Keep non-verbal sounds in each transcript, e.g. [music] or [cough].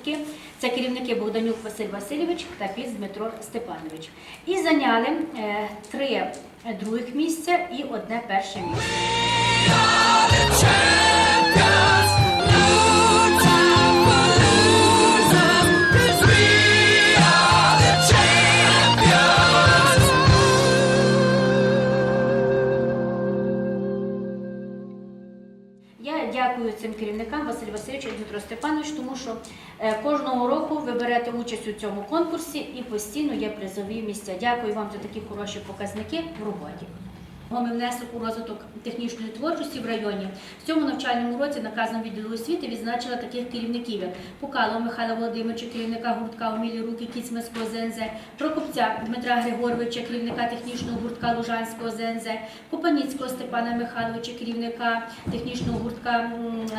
гуртки. Це керівники Богданюк Василь Васильович та Піц Дмитро Степанович. І зайняли е, три других місця і одне перше місце. Дякую цим керівникам Василь Васильович і Дмитро Степанович, тому що е, кожного року ви берете участь у цьому конкурсі і постійно є призові місця. Дякую вам за такі хороші показники в роботі. Ми внесок у розвиток технічної творчості в районі. В цьому навчальному році наказом відділу освіти відзначила таких керівників, як Пукалова Михайла Володимировича, керівника гуртка «Умілі руки Кіцманського ЗНЗ, Прокопця Дмитра Григоровича, керівника технічного гуртка Лужанського ЗНЗ, Купаніцького Степана Михайловича, керівника технічного гуртка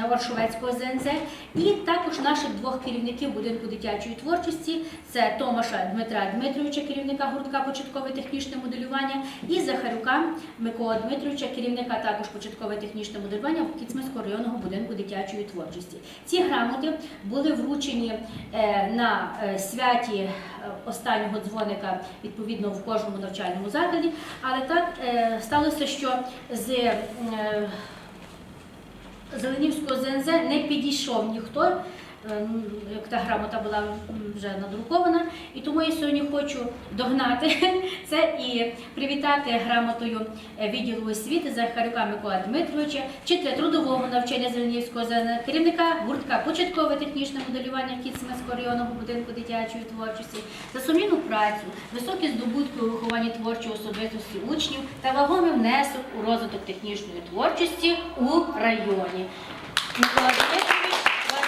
Варшовецького ЗНЗ, і також наших двох керівників будинку дитячої творчості це Томаша Дмитра Дмитровича, керівника гуртка початкове технічне моделювання, і Захарюка Микола Дмитровича, керівника також початкове технічне моделювання Кіцманського районного будинку дитячої творчості. Ці грамоти були вручені е, на е, святі е, останнього дзвоника відповідно в кожному навчальному закладі. Але так сталося, що з Зеленівського ЗНЗ не підійшов ніхто, та грамота була вже надрукована. І тому я сьогодні хочу догнати [laughs] це і привітати грамотою е, відділу освіти Захарюка Микола Дмитровича, вчителя трудового навчання Зеленівського керівника гуртка початкове технічне моделювання Кіцманського районного будинку дитячої творчості, за сумлінну працю, високі здобутки у вихованні творчої особистості учнів та вагомий внесок у розвиток технічної творчості у районі. Микола Дмитрович, вас,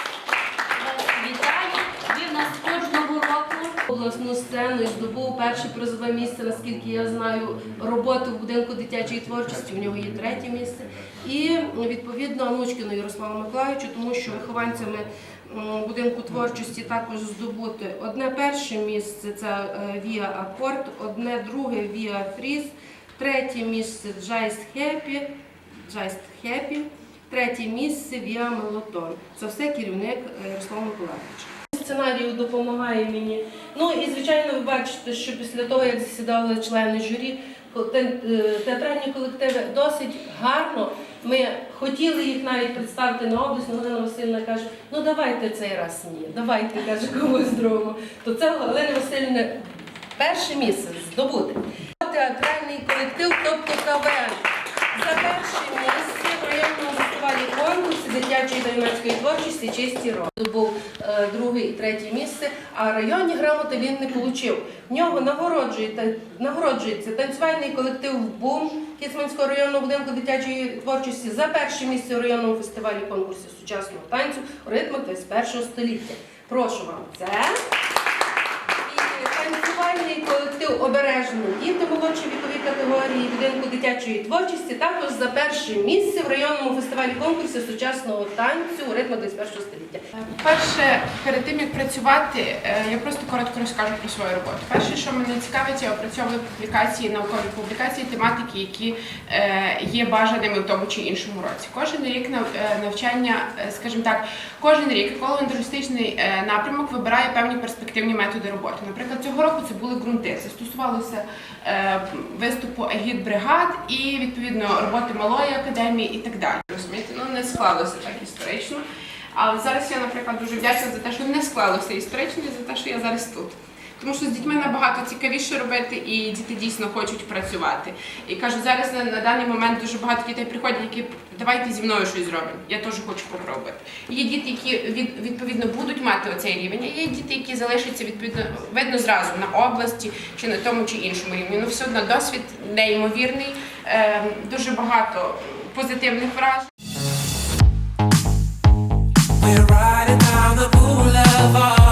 вас вітаю. Ви в нас кожного року обласну сцену і здобув перше призове місце, наскільки я знаю, роботу в будинку дитячої творчості. У нього є третє місце. І відповідно Анучкіну Ярославу Миколаївичу, тому що вихованцями будинку творчості також здобути одне перше місце це е, Віа Апорт, одне друге Віа Фріз, третє місце Джайст Хеппі, Джайст Хеппі, третє місце Віа Мелотон. Це все керівник е, Ярослав Миколаївич сценарію допомагає мені. Ну і звичайно, ви бачите, що після того, як засідали члени журі, е, театральні колективи досить гарно. Ми хотіли їх навіть представити на область, Галина Васильівна каже, ну давайте цей раз ні, давайте каже комусь другому. То це Галина Васильівна перше місце здобути. Театральний колектив, тобто КВН. За перше місце в районному фестивалі конкурсі дитячої та юнацької творчості чисті роки. Був е, друге і третє місце, а районні грамоти він не отримав. В нього нагороджується, нагороджується танцювальний колектив Бум Кіцманського районного будинку дитячої творчості за перше місце у районному фестивалі конкурсі сучасного танцю у ритмах 21 століття. Прошу вам це. І колектив обережно діти молодші вікові категорії будинку дитячої творчості також за перше місце в районному фестивалі конкурсі сучасного танцю у ритмах 21 століття. Перше, перед тим як працювати, е, я просто коротко розкажу про свою роботу. Перше, що мене цікавить, я опрацьовую публікації, наукові публікації, тематики, які е, є бажаними в тому чи іншому році. Кожен рік е, навчання, скажімо так, кожен рік еколого-індустричний е, напрямок вибирає певні перспективні методи роботи. Наприклад, цього року це були ґрунти. Це стосувалося е, виступу агіт-бригад і відповідно роботи малої академії і так далі. Розумієте, ну не склалося так історично. Але зараз я, наприклад, дуже вдячна за те, що не склалося історично, і за те, що я зараз тут. Тому що з дітьми набагато цікавіше робити, і діти дійсно хочуть працювати. І кажу, зараз на, на даний момент дуже багато дітей приходять, які давайте зі мною щось зробимо. Я теж хочу попробувати. Є діти, які від, відповідно будуть мати оцей рівень, а є діти, які залишаться відповідно видно зразу на області чи на тому чи іншому рівні. Ну все одно досвід неймовірний, е, дуже багато позитивних вражень. We're riding down the boulevard.